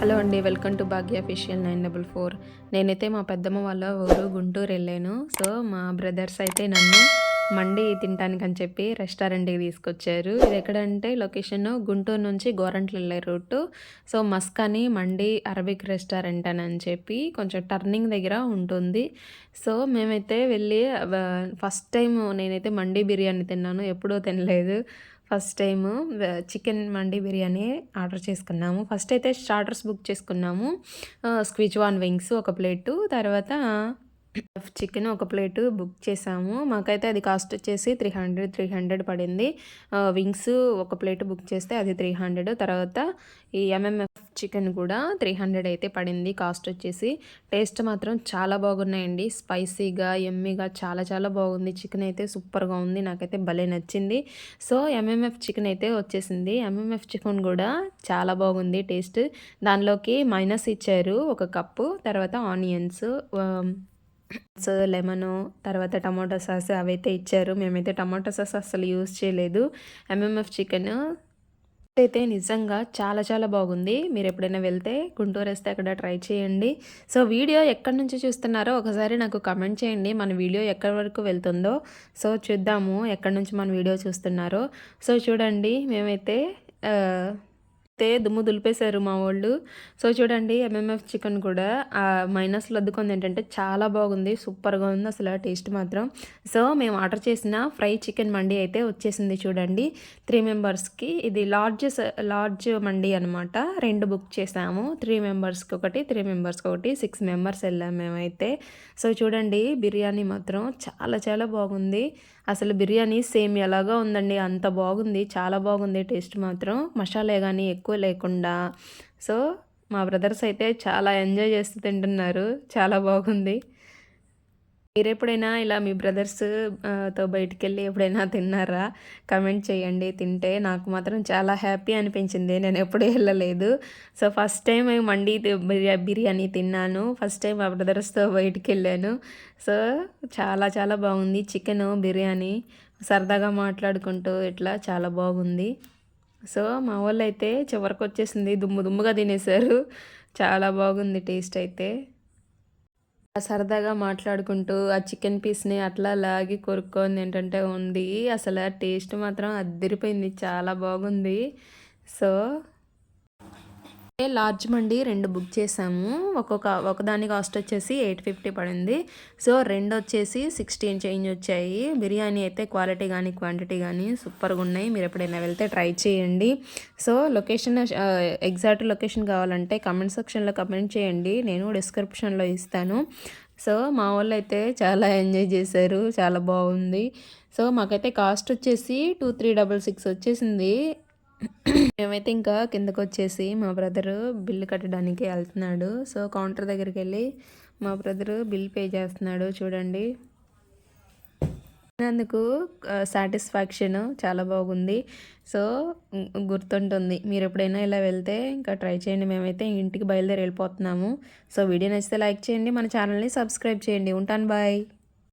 Hello అండి welcome to Bhagya official nine double four. నేనైతే మా పెద్దమ్మ వాళ్ళ ఊరు గుంటూరు వెళ్ళాను. సో మా బ్రదర్స్ అయితే నన్ను మండి తినడానికి అని చెప్పి రెస్టారెంట్కి తీసుకొచ్చారు. ఇది ఎక్కడంటే లొకేషన్ గుంటూరు నుంచి గోరంట్లు వెళ్ళే రూటు. సో మస్కాని మండి అరబిక్ రెస్టారెంట్ అని అని చెప్పి కొంచెం టర్నింగ్ దగ్గర ఉంటుంది. సో మేమైతే వెళ్ళి ఫస్ట్ టైం నేనైతే మండి బిర్యానీ తిన్నాను. ఎప్పుడూ తినలేదు. First time chicken mandi biryani order చేసుకున్నాము. ఫస్ట్ అయితే స్టార్టర్స్ బుక్ చేసుకున్నాము. స్క్విచ్ వాన్ వింగ్స్ ఒక ప్లేటు తర్వాత చికెన్ ఒక ప్లేటు బుక్ చేసాము. మాకైతే అది కాస్ట్ వచ్చేసి త్రీ హండ్రెడ్ త్రీ హండ్రెడ్ పడింది. వింగ్స్ ఒక ప్లేట్ బుక్ చేస్తే అది త్రీ హండ్రెడ్. తర్వాత ఈ ఎంఎంఎఫ్ చికెన్ కూడా త్రీ హండ్రెడ్ అయితే పడింది. కాస్ట్ వచ్చేసి టేస్ట్ మాత్రం చాలా బాగున్నాయండి. స్పైసీగా ఎమ్మీగా చాలా చాలా బాగుంది. చికెన్ అయితే సూపర్గా ఉంది. నాకైతే భలే నచ్చింది. సో ఎంఎంఎఫ్ చికెన్ అయితే వచ్చేసింది. ఎంఎంఎఫ్ చికెన్ కూడా చాలా బాగుంది టేస్ట్. దానిలోకి మైనస్ ఇచ్చారు ఒక కప్పు తర్వాత ఆనియన్స్ లెమను తర్వాత టమాటో సాస్ అవైతే ఇచ్చారు. మేమైతే టమాటో సాస్ అస్సలు యూజ్ చేయలేదు. ఎంఎంఎఫ్ చికెన్ అయితే నిజంగా చాలా చాలా బాగుంది. మీరు ఎప్పుడైనా వెళ్తే గుంటూరు వస్తే అక్కడ ట్రై చేయండి. సో వీడియో ఎక్కడి నుంచి చూస్తున్నారో ఒకసారి నాకు కమెంట్ చేయండి. మన వీడియో ఎక్కడి వరకు వెళ్తుందో. సో చూద్దాము ఎక్కడి నుంచి మన వీడియో చూస్తున్నారో. సో చూడండి మేమైతే అయితే దుమ్ము దులిపేశారు మా వాళ్ళు. సో చూడండి ఎంఎంఎఫ్ చికెన్ కూడా మైనస్లో అద్దుకుంది ఏంటంటే చాలా బాగుంది సూపర్గా ఉంది అసలు టేస్ట్ మాత్రం. సో మేము ఆర్డర్ చేసిన ఫ్రై చికెన్ మండి అయితే వచ్చేసింది చూడండి. త్రీ మెంబర్స్కి ఇది లార్జ్ లార్జ్ మండి అనమాట రెండు బుక్ చేసాము. త్రీ మెంబర్స్కి ఒకటి త్రీ మెంబర్స్కి ఒకటి సిక్స్ మెంబర్స్ వెళ్ళాము మేమైతే. సో చూడండి బిర్యానీ మాత్రం చాలా చాలా బాగుంది. అసలు బిర్యానీ సేమ్ ఎలాగా ఉందండి అంత బాగుంది చాలా బాగుంది టేస్ట్ మాత్రం. మసాలా కానీ ఎక్కువ లేకుండా. సో మా బ్రదర్స్ అయితే చాలా ఎంజాయ్ చేస్తూ తింటున్నారు. చాలా బాగుంది. మీరు ఎప్పుడైనా ఇలా మీ బ్రదర్స్తో బయటికి వెళ్ళి ఎప్పుడైనా తిన్నారా? కమెంట్ చేయండి. తింటే నాకు మాత్రం చాలా హ్యాపీ అనిపించింది. నేను ఎప్పుడూ వెళ్ళలేదు. So first time mandi biryani తిన్నాను. ఫస్ట్ టైం మా బ్రదర్స్తో బయటికి వెళ్ళాను సో చాలా చాలా బాగుంది. చికెన్ బిర్యానీ సరదాగా మాట్లాడుకుంటూ ఇట్లా చాలా బాగుంది. సో మా వాళ్ళు అయితే చివరికి వచ్చేసింది దుమ్ము దుమ్ముగా తినేశారు చాలా బాగుంది టేస్ట్ అయితే. సరదాగా మాట్లాడుకుంటూ ఆ చికెన్ పీస్ని అట్లా లాగి కొరుక్కొని ఏంటంటే ఉంది. అసలు టేస్ట్ మాత్రం అద్దరిపోయింది చాలా బాగుంది. సో లార్జ్ మండి రెండు బుక్ చేసాము. ఒక్కొక్క ఒకదాని కాస్ట్ వచ్చేసి ఎయిట్ ఫిఫ్టీ పడింది. సో రెండు వచ్చేసి సిక్స్టీన్ చేంజ్ వచ్చాయి. బిర్యానీ అయితే క్వాలిటీ కానీ క్వాంటిటీ కానీ సూపర్గా ఉన్నాయి. మీరు ఎప్పుడైనా వెళ్తే ట్రై చేయండి. సో లొకేషన్ ఎగ్జాక్ట్ లొకేషన్ కావాలంటే కమెంట్ సెక్షన్లో కమెంట్ చేయండి. నేను డిస్క్రిప్షన్లో ఇస్తాను. సో మా వాళ్ళు అయితే చాలా ఎంజాయ్ చేశారు. చాలా బాగుంది. సో మాకైతే కాస్ట్ వచ్చేసి టూ త్రీ డబల్ సిక్స్ వచ్చేసింది. మేమైతే ఇంకా కిందకు వచ్చేసి మా బ్రదరు బిల్లు కట్టడానికి వెళ్తున్నాడు. సో కౌంటర్ దగ్గరికి వెళ్ళి మా బ్రదరు బిల్ పే చేస్తున్నాడు చూడండి. అందుకు సాటిస్ఫాక్షన్ చాలా బాగుంది. సో గుర్తుంటుంది. మీరు ఎప్పుడైనా ఇలా వెళ్తే ఇంకా ట్రై చేయండి. మేమైతే ఇంటికి బయలుదేరి వెళ్ళిపోతున్నాము. సో వీడియో నచ్చితే లైక్ చేయండి. మన ఛానల్ని సబ్స్క్రైబ్ చేయండి. ఉంటాను. బాయ్.